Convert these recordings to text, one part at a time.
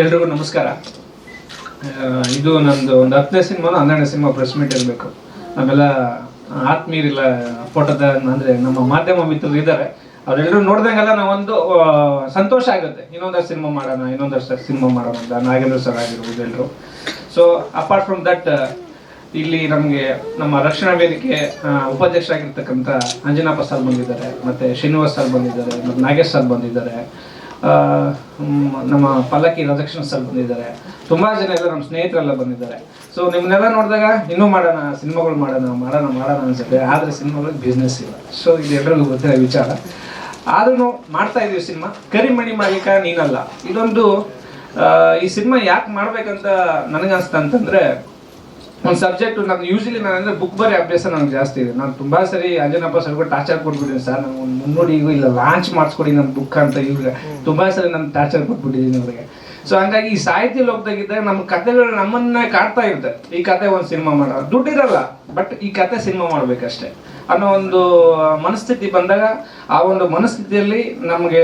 ಎಲ್ರಿಗೂ ನಮಸ್ಕಾರ. ಇದು ನಂದು ಒಂದು ಹತ್ತನೇ ಸಿನಿಮಾನು ಹನ್ನೆರಡನೇ ಸಿನಿಮಾ ಪ್ರೆಸ್ ಮೀಟ್ ಇರಬೇಕು. ಆಮೇಲೆ ಆತ್ಮೀಯರಿಲ್ಲ ಫೋಟೋದ ಅಂದ್ರೆ ನಮ್ಮ ಮಾಧ್ಯಮ ಮಿತ್ರರು ಇದ್ದಾರೆ. ಅವರೆಲ್ಲರೂ ನೋಡ್ದಂಗೆಲ್ಲ ನಾವೊಂದು ಸಂತೋಷ ಆಗುತ್ತೆ. ಇನ್ನೊಂದಷ್ಟು ಸಿನಿಮಾ ಮಾಡೋಣ ಇನ್ನೊಂದಷ್ಟು ಸಿನಿಮಾ ಮಾಡೋಣ ಅಂತ ನಾಗೇಂದ್ರ ಸರ್ ಆಗಿರ್ಬೋದು ಎಲ್ಲರೂ ಸೊ ಅಪಾರ್ಟ್ ಫ್ರಮ್ ದಟ್ ಇಲ್ಲಿ ನಮಗೆ ನಮ್ಮ ರಕ್ಷಣಾ ವೇದಿಕೆ ಉಪಾಧ್ಯಕ್ಷ ಉಪಾಧ್ಯಕ್ಷರಾಗಿರ್ತಕ್ಕಂಥ ಅಂಜನಾಪ ಸರ್ ಬಂದಿದ್ದಾರೆ, ಮತ್ತೆ ಶ್ರೀನಿವಾಸ್ ಸರ್ ಬಂದಿದ್ದಾರೆ, ಮತ್ತೆ ನಾಗೇಶ್ ಸರ್ ಬಂದಿದ್ದಾರೆ. ನಮ್ಮ ಪಲ್ಲಕ್ಕಿ ರಾಧಾಕೃಷ್ಣ ಸರ್ ಬಂದಿದ್ದಾರೆ. ತುಂಬಾ ಜನ ಎಲ್ಲ ನಮ್ಮ ಸ್ನೇಹಿತರೆಲ್ಲ ಬಂದಿದ್ದಾರೆ. ಸೊ ನಿಮ್ಮನ್ನೆಲ್ಲ ನೋಡಿದಾಗ ಇನ್ನೂ ಮಾಡೋಣ, ಸಿನಿಮಾಗಳು ಮಾಡೋಣ ಮಾಡೋಣ ಮಾಡೋಣ ಅನ್ಸುತ್ತೆ. ಆದರೆ ಸಿನಿಮಾಗಳು ಬಿಸ್ನೆಸ್ ಇಲ್ಲ. ಸೊ ಇದು ಎಲ್ಲರಿಗೂ ಗೊತ್ತಿರೋ ವಿಚಾರ. ಆದ್ರೂ ಮಾಡ್ತಾ ಇದೀವಿ ಸಿನಿಮಾ. ಕರಿಮಣಿ ಮಾಲೀಕ ನೀನಲ್ಲ. ಇದೊಂದು ಈ ಸಿನಿಮಾ ಯಾಕೆ ಮಾಡ್ಬೇಕಂತ ನನಗನ್ಸ್ತ ಅಂತಂದ್ರೆ ಒಂದು ಸಬ್ಜೆಕ್ಟ್ ನಾನು ಯೂಶಲಿ ನಾನು ಅಂದರೆ ಬುಕ್ ಬರೀ ಅಭ್ಯಾಸ ನನಗೆ ಜಾಸ್ತಿ ಇದೆ. ನಾನು ತುಂಬಾ ಸರಿ ಅಂಜನಪ್ಪ ಕೂಡ ಟಾರ್ಚರ್ ಕೊಟ್ಬಿಟ್ಟಿದ್ದೀನಿ ಸರ್ ನಾನು ಒಂದು ಮುನ್ನೋಡಿ ಈಗ ಇಲ್ಲ ಲಾಂಚ್ ಮಾಡಿಸ್ಕೊಡಿ ನನ್ನ ಬುಕ್ ಅಂತ ಇವ್ರಿಗೆ. ತುಂಬಾ ಸರಿ ನಾನು ಟಾರ್ಚರ್ ಕೊಟ್ಬಿಟ್ಟಿದ್ದೀನಿ ಅವ್ರಿಗೆ. ಸೊ ಹಂಗಾಗಿ ಈ ಸಾಹಿತ್ಯ ಲೋಕದಾಗಿದ್ದಾಗ ನಮ್ಮ ಕಥೆಗಳು ನಮ್ಮನ್ನೇ ಕಾಡ್ತಾ ಇರುತ್ತೆ. ಈ ಕತೆ ಒಂದು ಸಿನಿಮಾ ಮಾಡೋ ದುಡ್ಡಿರಲ್ಲ ಬಟ್ ಈ ಕತೆ ಸಿನಿಮಾ ಮಾಡ್ಬೇಕಷ್ಟೆ. ಅನ್ನೋ ಒಂದು ಮನಸ್ಥಿತಿ ಬಂದಾಗ ಆ ಒಂದು ಮನಸ್ಥಿತಿಯಲ್ಲಿ ನಮಗೆ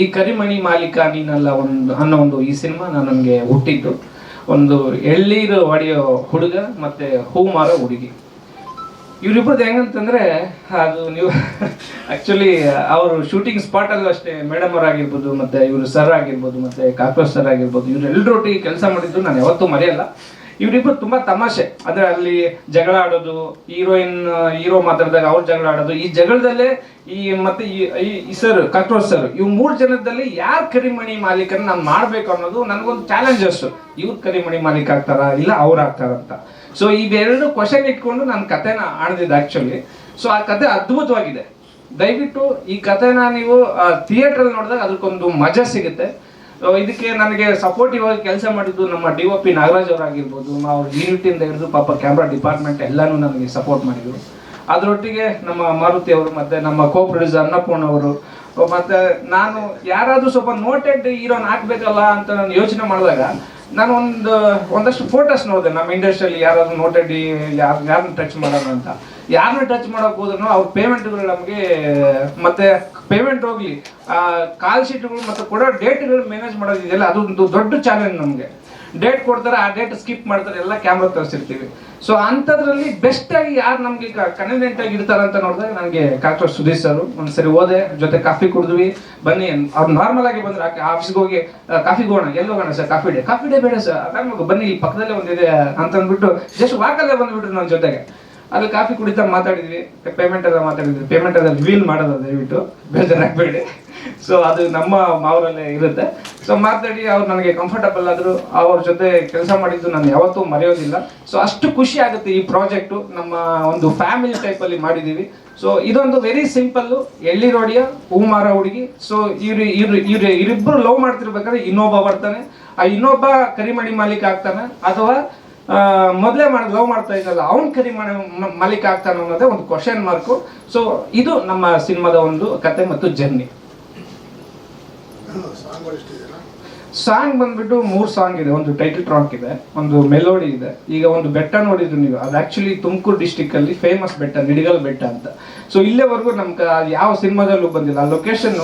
ಈ ಕರಿಮಣಿ ಮಾಲೀಕ ನೀನಲ್ಲ ಒಂದು ಅನ್ನೋ ಒಂದು ಈ ಸಿನಿಮಾ ನನಗೆ ಹುಟ್ಟಿದ್ದು. ಒಂದು ಎಳ್ಳೀರು ಹೊಡೆಯೋ ಹುಡುಗ ಮತ್ತೆ ಹೂ ಮಾರೋ ಹುಡುಗಿ. ಇವರಿಬ್ಬರದ್ದು ಹೆಂಗಂತಂದ್ರೆ, ಅದು ನೀವು ಆ್ಯಕ್ಚುಲಿ ಅವರು ಶೂಟಿಂಗ್ ಸ್ಪಾಟ್ ಅಲ್ಲೂ ಅಷ್ಟೇ ಮೇಡಮ್ ಅವ್ರು ಆಗಿರ್ಬೋದು ಮತ್ತೆ ಇವರು ಸರ್ ಆಗಿರ್ಬೋದು, ಮತ್ತೆ ಕಾಕ್ರೋಚ್ ಸರ್ ಆಗಿರ್ಬೋದು ಇವ್ರು ಎಲ್ಲರೊಟ್ಟಿಗೆ ಕೆಲಸ ಮಾಡಿದ್ದು ನಾನು ಯಾವತ್ತೂ ಮರೆಯಲ್ಲ. ಇವರಿಬ್ರು ತುಂಬಾ ತಮಾಷೆ. ಅಂದ್ರೆ ಅಲ್ಲಿ ಜಗಳ ಆಡೋದು ಹೀರೋಯಿನ್ ಹೀರೋ ಮಾತಾಡಿದಾಗ ಅವ್ರು ಜಗಳ ಆಡೋದು, ಈ ಜಗಳದಲ್ಲೇ ಈ ಮತ್ತೆ ಈ- ಸರ್ ಕಾಕ್ರೋಚ್ ಸರ್ ಇವ್ ಮೂರ್ ಜನದಲ್ಲಿ ಯಾರ್ ಕರಿಮಣಿ ಮಾಲೀಕನ ನಾನು ಮಾಡ್ಬೇಕು ಅನ್ನೋದು ನನಗೊಂದು ಅಷ್ಟು. ಇವ್ರ ಕರಿಮಣಿ ಮಾಲೀಕ ಆಗ್ತಾರ, ಇಲ್ಲ ಅವ್ರು ಆಗ್ತಾರಂತ ಸೊ ಇವೆರಡು ಕ್ವಶನ್ ಇಟ್ಕೊಂಡು ನಾನು ಕಥೆನ ಆಡ್ದಿದ್ದು ಆಕ್ಚುಲಿ ಸೊ ಆ ಕತೆ ಅದ್ಭುತವಾಗಿದೆ. ದಯವಿಟ್ಟು ಈ ಕಥೆನ ನೀವು ಥಿಯೇಟರ್ ನೋಡಿದಾಗ ಅದಕ್ಕೊಂದು ಮಜಾ ಸಿಗುತ್ತೆ. ಇದಕ್ಕೆ ನನಗೆ ಸಪೋರ್ಟಿವ್ ಆಗಿ ಕೆಲಸ ಮಾಡಿದ್ದು ನಮ್ಮ ಡಿ ಒ ಪಿ ನಾಗರಾಜ್ ಅವರಾಗಿರ್ಬೋದು. ನಾವು ಯೂನಿಟಿಂದ ಹಿಡಿದು ಪಾಪ ಕ್ಯಾಮ್ರಾ ಡಿಪಾರ್ಟ್ಮೆಂಟ್ ಎಲ್ಲಾನು ನನಗೆ ಸಪೋರ್ಟ್ ಮಾಡಿದ್ರು. ಅದರೊಟ್ಟಿಗೆ ನಮ್ಮ ಮಾರುತಿ ಅವರು ಮತ್ತೆ ನಮ್ಮ ಕೋ ಪ್ರೊಡ್ಯೂಸರ್ ಅನ್ನಪೂರ್ಣ ಅವರು ಮತ್ತೆ ನಾನು ಯಾರಾದರೂ ಸ್ವಲ್ಪ ನೋಟೆಡ್ ಹೀರೋನ್ ಹಾಕ್ಬೇಕಲ್ಲ ಅಂತ ನಾನು ಯೋಚನೆ ಮಾಡಿದಾಗ ನಾನು ಒಂದು, ಒಂದಷ್ಟು ಫೋಟೋಸ್ ನೋಡಿದೆ. ನಮ್ಮ ಇಂಡಸ್ಟ್ರಿಯಲ್ಲಿ ಯಾರಾದರೂ ನೋಟೆಡ್ ಯಾರು ಯಾರನ್ನ ಟಚ್ ಮಾಡೋಣ ಅಂತ. ಯಾರನ್ನ ಟಚ್ ಮಾಡೋಕೆ ಹೋದ್ರು ಅವ್ರ ಪೇಮೆಂಟ್ಗಳು ನಮಗೆ ಮತ್ತೆ ಪೇಮೆಂಟ್ ಹೋಗ್ಲಿ ಕಾಲ್ ಶೀಟ್ಗಳು ಮತ್ತು ಕೊಡೋ ಡೇಟ್ಗಳು ಮ್ಯಾನೇಜ್ ಮಾಡೋದು ಇದೆಯಲ್ಲ ಒಂದು ದೊಡ್ಡ ಚಾಲೆಂಜ್ ನಮಗೆ. ಡೇಟ್ ಕೊಡ್ತಾರೆ, ಆ ಡೇಟ್ ಸ್ಕಿಪ್ ಮಾಡ್ತಾರೆ, ಎಲ್ಲ ಕ್ಯಾಮ್ರಾ ತರಿಸಿರ್ತೀವಿ. ಸೊ ಅಂಥದ್ರಲ್ಲಿ ಬೆಸ್ಟ್ ಆಗಿ ಯಾರು ನಮಗೆ ಕನ್ವಿನೆಂಟ್ ಆಗಿ ಇರ್ತಾರೆ ಅಂತ ನೋಡಿದ್ರೆ ನನಗೆ ಕಾಕ್ಟರ್ ಸುಧೀರ್ ಸರ್, ಒಂದ್ಸರಿ ಹೋದೆ, ಜೊತೆ ಕಾಫಿ ಕುಡಿದ್ವಿ. ಬನ್ನಿ, ಅವ್ರು ನಾರ್ಮಲ್ ಆಗಿ ಬಂದ್ರೆ ಆಫೀಸ್ಗೆ ಹೋಗಿ ಕಾಫಿ ಹೋಗೋಣ, ಎಲ್ಲಿ ಹೋಗೋಣ sir coffee day coffee day ಬೇಡ ಸರ್ ಅದಾಗ ಬನ್ನಿ ಪಕ್ಕದಲ್ಲೇ ಒಂದಿದೆ ಅಂತ ಅಂದ್ಬಿಟ್ಟು ಜಸ್ಟ್ ವಾಕಲ್ಲೇ ಬಂದ್ಬಿಟ್ರು ನನ್ನ ಜೊತೆಗೆ. ಅಲ್ಲಿ ಕಾಫಿ ಕುಡಿತಾ ಮಾತಾಡಿದ್ವಿ ಪೇಮೆಂಟ್ ಎಲ್ಲ ಮಾತಾಡಿದ್ವಿ ಪೇಮೆಂಟ್ ಎಲ್ಲ ವೀಲ್ ಮಾಡೋದು ದಯವಿಟ್ಟು, ಬೇಜಾರಾಗಬೇಡಿ. ಸೊ ಅದು ನಮ್ಮ ಮಾವರಲ್ಲೇ ಇರುತ್ತೆ. ಸೊ ಮಾತಾಡಿ, ಅವ್ರು ನನಗೆ ಕಂಫರ್ಟಬಲ್ ಆದ್ರು, ಅವ್ರ ಜೊತೆ ಕೆಲಸ ಮಾಡಿದ್ದು ನಾನು ಯಾವತ್ತೂ ಮರೆಯೋದಿಲ್ಲ. ಸೊ ಅಷ್ಟು ಖುಷಿ ಆಗುತ್ತೆ ಈ ಪ್ರಾಜೆಕ್ಟು ನಮ್ಮ ಒಂದು ಫ್ಯಾಮಿಲಿ ಟೈಪಲ್ಲಿ ಮಾಡಿದ್ದೀವಿ. ಸೊ ಇದೊಂದು ವೆರಿ ಸಿಂಪಲ್ ಎಳ್ಳಿ ರೋಡಿಯ ಹೂಮಾರ ಹುಡುಗಿ. ಸೊ ಇವ್ರು ಇವ್ರು ಇವ್ರು ಇವರಿಬ್ಬರು ಲವ್ ಮಾಡ್ತಿರ್ಬೇಕಾದ್ರೆ ಇನ್ನೊಬ್ಬ ಬರ್ತಾನೆ. ಆ ಇನ್ನೊಬ್ಬ ಕರಿಮಣಿ ಮಾಲೀಕ ಆಗ್ತಾನೆ. ಅಥವಾ ಮೊದಲೇ ಮಾಡಿ, ಲವ್ ಮಾಡ್ತಾ ಇದ್ದಲ್ಲ, ಅವ್ನ ಕರಿ ಮಾಡಿ ಮಲಿಕ್ ಆಗ್ತಾನೆ ಅನ್ನೋದೇ ಒಂದು ಕ್ವಶನ್ ಮಾರ್ಕು ಸೊ ಇದು ನಮ್ಮ ಸಿನಿಮಾದ ಒಂದು ಕತೆ ಮತ್ತು ಜರ್ನಿ ಸಾಂಗ್ ಬಂದ್ಬಿಟ್ಟು ಮೂರು ಸಾಂಗ್ ಇದೆ. ಒಂದು ಟೈಟಲ್ ಟ್ರಾಕ್ ಇದೆ, ಒಂದು ಮೆಲೋಡಿ ಇದೆ. ಈಗ ಒಂದು ಬೆಟ್ಟ ನೋಡಿದ್ರು ನೀವು, ಅದು ಆಕ್ಚುಲಿ ತುಮಕೂರು ಡಿಸ್ಟಿಕ್ ಅಲ್ಲಿ ಫೇಮಸ್ ಬೆಟ್ಟ, ನಿಡಿಗಲ್ ಬೆಟ್ಟ ಅಂತ. ಸೊ ಇಲ್ಲೇವರೆಗೂ ನಮ್ಗೆ ಯಾವ ಸಿನಿಮಾದಲ್ಲೂ ಬಂದಿಲ್ಲ. ಆ ಲೊಕೇಶನ್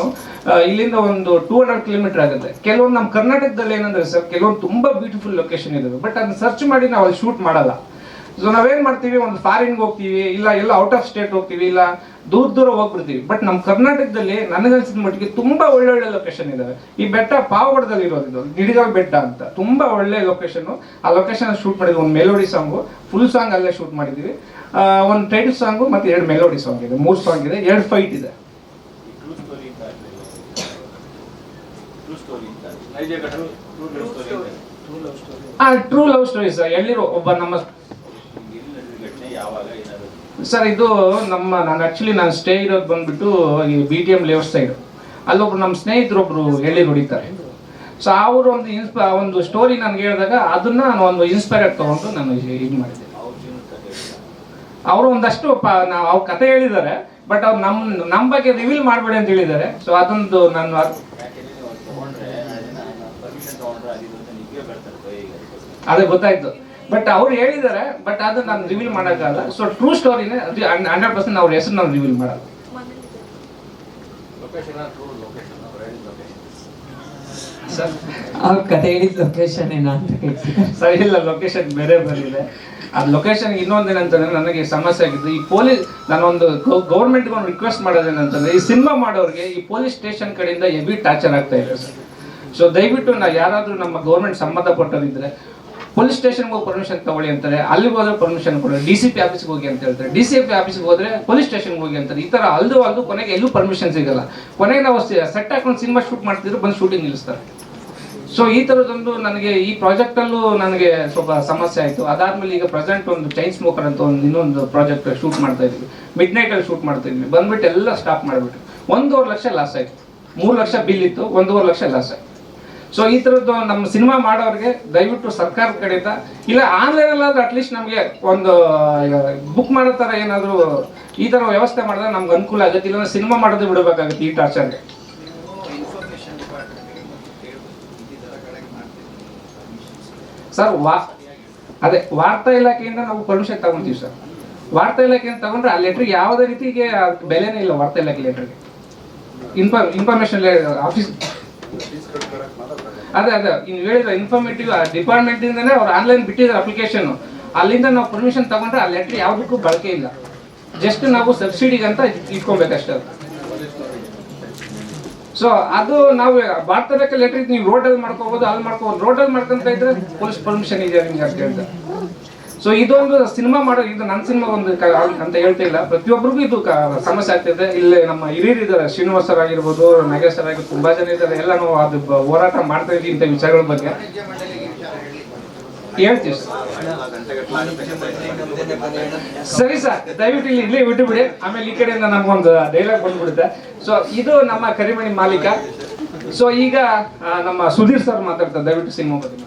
ಇಲ್ಲಿಂದ ಒಂದು ಟೂ ಹಂಡ್ರೆಡ್ ಕಿಲೋಮೀಟರ್ ಆಗುತ್ತೆ. ಕೆಲವೊಂದು ನಮ್ಮ ಕರ್ನಾಟಕದಲ್ಲಿ ಏನಂದ್ರೆ ಸರ್ ಕೆಲವೊಂದು ತುಂಬಾ ಬ್ಯೂಟಿಫುಲ್ ಲೊಕೇಶನ್ ಇದೆ ಬಟ್ ಅದನ್ನ ಸರ್ಚ್ ಮಾಡಿ ನಾವು ಅಲ್ಲಿ ಶೂಟ್ ಮಾಡಲ್ಲ. ಸೊ ನಾವೇನ್ ಮಾಡ್ತೀವಿ? ಒಂದು ಫಾರಿನ್ಗೆ ಹೋಗ್ತೀವಿ ಇಲ್ಲ ಎಲ್ಲ ಔಟ್ ಆಫ್ ಸ್ಟೇಟ್ ಹೋಗ್ತೀವಿ ಇಲ್ಲ ದೂರ ದೂರ ಹೋಗ್ಬಿಡ್ತೀವಿ. ಬಟ್ ನಮ್ಮ ಕರ್ನಾಟಕದಲ್ಲಿ ನನಗನ್ಸಿದ ಮಟ್ಟಿಗೆ ತುಂಬಾ ಒಳ್ಳೊಳ್ಳೆ ಲೊಕೇಶನ್ ಇದಾವೆ. ಈ ಬೆಟ್ಟ ಪಾವಗಡದಲ್ಲಿ ಇರೋದು ಇದು ಗಿಡಿಗಲ್ ಬೆಟ್ಟ ಅಂತ. ತುಂಬಾ ಒಳ್ಳೆ ಲೊಕೇಶನ್ ಆ ಲೊಕೇಶನ್ ಶೂಟ್ ಮಾಡಿದ್ವಿ ಒಂದು ಮೆಲೋಡಿ ಸಾಂಗು ಫುಲ್ ಸಾಂಗ್ ಅಲ್ಲೇ ಶೂಟ್ ಮಾಡಿದ್ವಿ ಒಂದು ಟೈಟಲ್ ಸಾಂಗು ಮತ್ತೆ ಎರಡು ಮೆಲೋಡಿ ಸಾಂಗ್ ಇದೆ. ಮೂರು ಸಾಂಗ್ ಇದೆ ಎರಡು ಫೈಟ್ ಇದೆ. ಆ ಟ್ರೂ ಲವ್ ಸ್ಟೋರಿ ಸರ್ ಎಲ್ಲಿರೋ ಒಬ್ಬ ನಮ್ಮ ಎಲ್ಲಿ ನಡೆದ ಘಟನೆ ಯಾವಾಗ ಏನಾದ್ರು ಸರ್ ಇದು ನಮ್ಮ ನಾನು ಆ್ಯಕ್ಚುಲಿ ನಾನು ಸ್ಟೇ ಇರೋದು ಬಂದ್ಬಿಟ್ಟು ಈ B T M layout side ಅಲ್ಲೊಬ್ರು ನಮ್ಮ ಸ್ನೇಹಿತರೊಬ್ರು ಎಳ್ಳಿ ಹೊಡಿತಾರೆ ಸೊ ಅವರು ಒಂದು ಇನ್ಸ್ಪ ಒಂದು ಸ್ಟೋರಿ ನನಗೆ ಹೇಳಿದಾಗ ಅದನ್ನ ನಾನು ಒಂದು ಇನ್ಸ್ಪೈರ್ ತಗೊಂಡು ನಾನು ಇದು ಮಾಡಿದ್ದೆ. ಅವ್ರ ಒಂದಷ್ಟು ಪ ನಾವು ಅವ್ರ ಕತೆ ಹೇಳಿದ್ದಾರೆ ಬಟ್ ಅವ್ರು ನಮ್ಮ ನಮ್ಮ ಬಗ್ಗೆ ರಿವೀಲ್ ಮಾಡಬೇಡಿ ಅಂತ ಹೇಳಿದ್ದಾರೆ. ಸೊ ಅದೊಂದು ನಾನು ಅದೇ ಗೊತ್ತಾಯ್ತು. ಬಟ್ ಅವ್ರು ಹೇಳಿದ್ದಾರೆ ಬಟ್ ಅದು ನಾನು ರಿವೀಲ್ ಮಾಡೋಕ್ಕಾಗಲ್ಲ. ಸೊ ಟ್ರೂ ಸ್ಟೋರಿನೇ ಅದು ಹಂಡ್ರೆಡ್ ಪರ್ಸೆಂಟ್ ಅವ್ರ ಹೆಸರು ನಾನು ರಿವೀಲ್ ಮಾಡಲ್ಲ. ಲೊಕೇಶನ್ ಟ್ರೂ ಲೊಕೇಶನ್ ಅವ್ರು ಲೊಕೇಶನ್ ಸರ್ ಅವ್ರ ಕತೆ ಹೇಳಿದ ಲೊಕೇಶನ್ ಏನ ಅಂತ ಸರಿ ಇಲ್ಲ ಲೊಕೇಶನ್ ಬೇರೆ ಬಂದಿದೆ. ಆ ಲೊಕೇಶನ್ ಇನ್ನೊಂದೇನಂತಂದ್ರೆ ನನಗೆ ಸಮಸ್ಯೆ ಆಗಿದ್ದು ಈ ಪೊಲೀಸ್ ನಾನೊಂದು ಗೌರ್ಮೆಂಟ್ಗೆ ಒಂದು ರಿಕ್ವೆಸ್ಟ್ ಮಾಡೋದೇನಂತಂದ್ರೆ ಈ ಸಿನಿಮಾ ಮಾಡೋರಿಗೆ ಈ ಪೊಲೀಸ್ ಸ್ಟೇಷನ್ ಕಡೆಯಿಂದ ಹೆವಿ ಟಾರ್ಚರ್ ಆಗ್ತಾ ಇದೆ ಸರ್. ಸೊ ದಯವಿಟ್ಟು ನಾ ಯಾರಾದರೂ ನಮ್ಮ ಗೌರ್ಮೆಂಟ್ ಸಂಬಂಧಪಟ್ಟವರಿದ್ರೆ ಪೊಲೀಸ್ ಸ್ಟೇಷನ್ಗೆ ಹೋಗಿ ಪರ್ಮಿಷನ್ ತಗೊಳ್ಳಿ ಅಂತಾರೆ, ಅಲ್ಲಿಗೆ ಹೋದ್ರೆ ಪರ್ಮಿಷನ್ ಕೊಡಿ ಡಿ ಸಿ ಪಿ ಆಫೀಸ್ಗೆ ಹೋಗಿ ಅಂತ ಹೇಳ್ತಾರೆ. ಡಿ ಸಿ ಪಿ ಆಫೀಸ್ಗೆ ಹೋದ್ರೆ ಪೊಲೀಸ್ ಸ್ಟೇಷನ್ಗೆ ಹೋಗಿ ಅಂತಾರೆ. ಈ ತರ ಅಲ್ದು ಅಲ್ದು ಕೊನೆಗೆ ಎಲ್ಲೂ ಪರ್ಮಿಷನ್ ಸಿಗಲ್ಲ. ಕೊನೆಗೆ ನಾವು ಸೆಟ್ ಹಾಕೊಂಡು ಸಿನಿಮಾ ಶೂಟ್ ಮಾಡ್ತಿದ್ರು, ಬಂದು ಶೂಟಿಂಗ್ ನಿಲ್ಲಿಸ್ತಾರೆ. ಸೊ ಈ ಥರದೊಂದು ನನಗೆ ಈ ಪ್ರಾಜೆಕ್ಟಲ್ಲೂ ನನಗೆ ಸ್ವಲ್ಪ ಸಮಸ್ಯೆ ಆಯಿತು. ಅದಾದ್ಮೇಲೆ ಈಗ ಪ್ರೆಸೆಂಟ್ ಒಂದು ಚೈನ್ ಸ್ಮೋಕರ್ ಅಂತ ಒಂದು ಇನ್ನೊಂದು ಪ್ರಾಜೆಕ್ಟ್ ಶೂಟ್ ಮಾಡ್ತಾ ಇದ್ವಿ. ಮಿಡ್ ನೈಟಲ್ಲಿ ಶೂಟ್ ಮಾಡ್ತಾ ಇದ್ವಿ. ಬಂದ್ಬಿಟ್ಟು ಎಲ್ಲ ಸ್ಟಾಪ್ ಮಾಡಿಬಿಟ್ಟು ಒಂದೂವರೆ ಲಕ್ಷ ಲಾಸ್ ಆಯಿತು. ಮೂರು ಲಕ್ಷ ಬಿಲ್ ಇತ್ತು, ಒಂದೂವರೆ ಲಕ್ಷ ಲಾಸ್ ಆಯಿತು. ಸೊ ಈ ಥರದ್ದು ನಮ್ಮ ಸಿನಿಮಾ ಮಾಡೋರಿಗೆ ದಯವಿಟ್ಟು ಸರ್ಕಾರ ಕಡೆಯಿಂದ, ಇಲ್ಲ ಆನ್ಲೈನಲ್ಲಾದ್ರೂ ಅಟ್ಲೀಸ್ಟ್ ನಮಗೆ ಒಂದು ಬುಕ್ ಮಾಡೋ ಥರ ಏನಾದರೂ ಈ ಥರ ವ್ಯವಸ್ಥೆ ಮಾಡಿದ್ರೆ ನಮ್ಗೆ ಅನುಕೂಲ ಆಗುತ್ತೆ. ಇಲ್ಲ ಸಿನಿಮಾ ಮಾಡೋದು ಬಿಡಬೇಕಾಗುತ್ತೆ ಈ ಟಾರ್ಚರ್ಗೆ ಸರ್ ವಾ, ಅದೇ ವಾರ್ತಾ ಇಲಾಖೆಯಿಂದ ನಾವು ಪರ್ಮಿಷನ್ ತಗೊಂತೀವಿ ಸರ್ ವಾರ್ತಾ ಇಲಾಖೆಯಿಂದ ತಗೊಂಡ್ರೆ ಆ ಲೆಟ್ರಿಗೆ ಯಾವುದೇ ರೀತಿಗೆ ಬೆಲೆನೇ ಇಲ್ಲ ವಾರ್ತಾ ಇಲಾಖೆ ಲೆಟ್ರಿಗೆ ಇನ್ಫಾರ್ ಇನ್ಫಾರ್ಮೇಶನ್ ಆಫೀಸ್ ಅದೇ ಅದೇ. ನೀವು ಹೇಳಿದ್ರೆ ಇನ್ಫಾರ್ಮೇಟಿವ್ ಡಿಪಾರ್ಟ್ಮೆಂಟ್ ಇಂದನೇ ಅವ್ರು ಆನ್ಲೈನ್ ಬಿಟ್ಟಿದ್ದಾರೆ ಅಪ್ಲಿಕೇಶನ್ ಅಲ್ಲಿಂದ ನಾವು ಪರ್ಮಿಷನ್ ತಗೊಂಡ್ರೆ ಆ ಲೆಟ್ರ್ ಯಾವುದಕ್ಕೂ ಬಳಕೆ ಇಲ್ಲ. ಜಸ್ಟ್ ನಾವು ಸಬ್ಸಿಡಿಗೆ ಅಂತ ಇಟ್ಕೊಬೇಕಷ್ಟೇ. ಸೊ ಅದು ನಾವು ಭಾರತದ ಲೆಟರ್ ನೀವು ರೋಡಲ್ಲಿ ಮಾಡ್ಕೋಬಹುದು ಅಲ್ಲಿ ಮಾಡ್ಕೋಬಹುದು ರೋಡಲ್ಲಿ ಮಾಡ್ಕೊಂತ ಇದ್ರೆ ಪೊಲೀಸ್ ಪರ್ಮಿಷನ್ ಇದೆ ನಿಮ್ಗೆ ಅಂತ ಹೇಳ್ತಾರೆ ಸೊ ಇದೊಂದು ಸಿನಿಮಾ ಮಾಡೋ ಇದು ನನ್ನ ಸಿನಿಮಾ ಒಂದು ಅಂತ ಹೇಳ್ತಾ ಇಲ್ಲ. ಪ್ರತಿಯೊಬ್ಬರಿಗೂ ಇದು ಸಮಸ್ಯೆ ಆಗ್ತಿದೆ. ಇಲ್ಲಿ ನಮ್ಮ ಹಿರಿಯರು ಇದ್ದಾರೆ. ಶ್ರೀನಿವಾಸ್ ಸರ್ ಆಗಿರ್ಬೋದು, ನಾಗೇಶ್ ಸರ್ ಆಗಿರ್ಬೋದು, ತುಂಬಾ ಜನ ಇದ್ದಾರೆ. ಎಲ್ಲ ನಾವು ಅದು ಹೋರಾಟ ಮಾಡ್ತಾ ಇಂಥ ವಿಚಾರಗಳ ಬಗ್ಗೆ. ಹೇಳ್ತೀವಿ ಸರ್. ಸರಿ ದಯವಿಟ್ಟು ಇಲ್ಲಿ ಇಲ್ಲೇ ಬಿಟ್ಟು ಬಿಡಿ. ಆಮೇಲೆ ಈ ಕಡೆಯಿಂದ ನಮ್ಗೊಂದು ಡೈಲಾಗ್ ಬಂದ್ಬಿಡುತ್ತೆ. ಸೊ ಇದು ನಮ್ಮ ಕರಿಮಣಿ ಮಾಲೀಕ. ಸೊ ಈಗ ನಮ್ಮ ಸುಧೀರ್ ಸರ್ ಮಾತಾಡ್ತಾರೆ. ದಯವಿಟ್ಟು ಸಿನಿಮಾ ಬಗ್ಗೆ